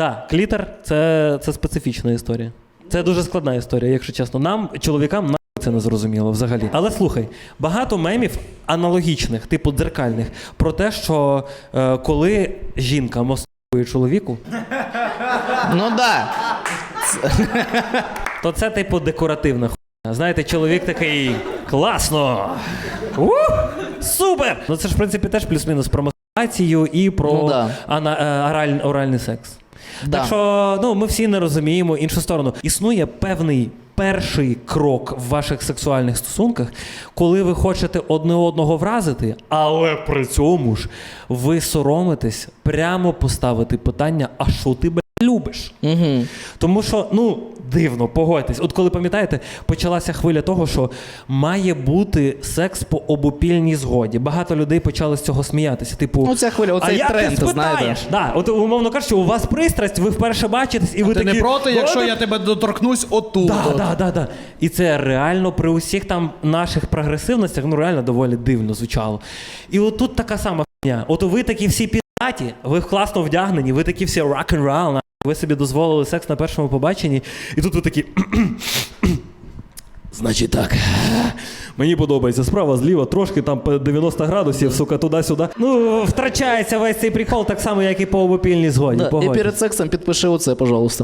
да, клітер це, це специфічна історія. Це дуже складна історія, якщо чесно. Нам, чоловікам, на це не зрозуміло взагалі. Але слухай, багато мемів аналогічних, типу дзеркальних, про те, що е, коли жінка мостує чоловіку, Ну да. то це типу декоративна хуйня. Знаєте, чоловік такий класно! Ух, супер! Ну це ж в принципі теж плюс-мінус про мастурбацію і про Ну да. ана- е, ораль- оральний секс. Да. Так що ну, ми всі не розуміємо іншу сторону. Існує певний перший крок в ваших сексуальних стосунках, коли ви хочете одне одного вразити, але при цьому ж ви соромитесь прямо поставити питання: а що ти любиш? Угу. Тому що, ну, дивно, погодьтесь. От коли пам'ятаєте, почалася хвиля того, що має бути секс по обопільній згоді. Багато людей почали з цього сміятися. Типу, Ну, ця хвиля, оцей а як тренд, ти знаєте. Да, от умовно кажучи, у вас пристрасть, ви вперше бачитесь, і ви Ти такі. не проти, якщо я тебе доторкнусь отут. Да, от». да, да, да. І це реально при усіх там наших прогресивностях, ну реально доволі дивно звучало. І от тут така сама. От ви такі всі підаті, ви класно вдягнені, ви такі всі рок-н-рол, на- ви собі дозволили секс на першому побаченні, і тут ви такі. Значить так. Мені подобається справа, зліва, трошки там по 90 градусів, сука, туди-сюди. Ну, втрачається весь цей прикол так само, як і по обопільній згоді. Да. І перед сексом підпиши оце, пожалуйста.